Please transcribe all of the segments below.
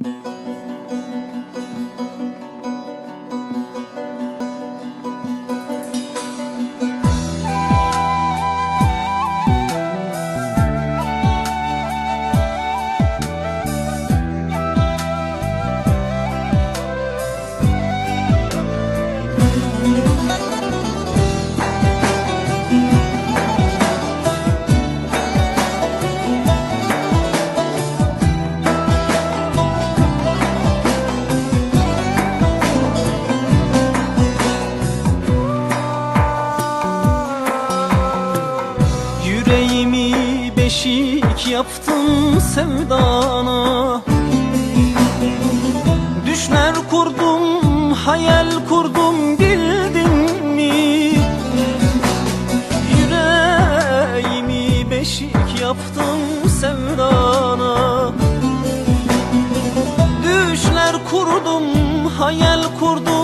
you. Yüreğimi beşik yaptım sevdana Düşler kurdum, hayal kurdum bildin mi? Yüreğimi beşik yaptım sevdana Düşler kurdum, hayal kurdum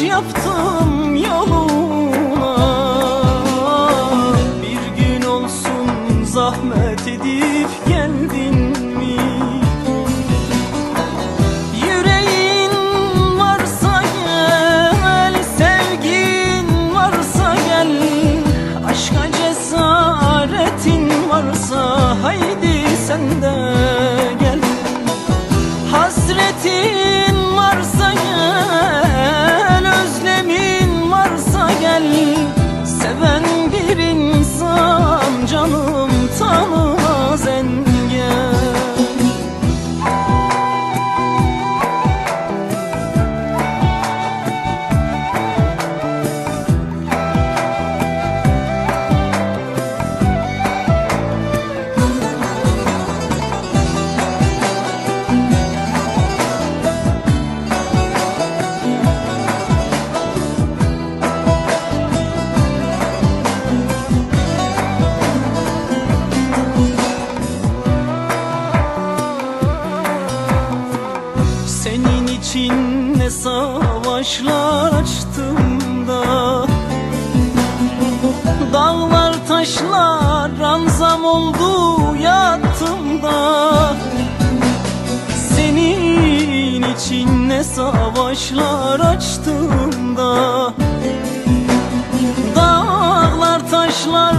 yaptım yoluna. Bir gün olsun zahmet edip geldin mi? Yüreğin varsa gel, sevgin varsa gel. Aşka cesaretin varsa haydi sen için ne savaşlar açtım da. Dağlar taşlar ranzam oldu yattım da. Senin için ne savaşlar açtım da. Dağlar taşlar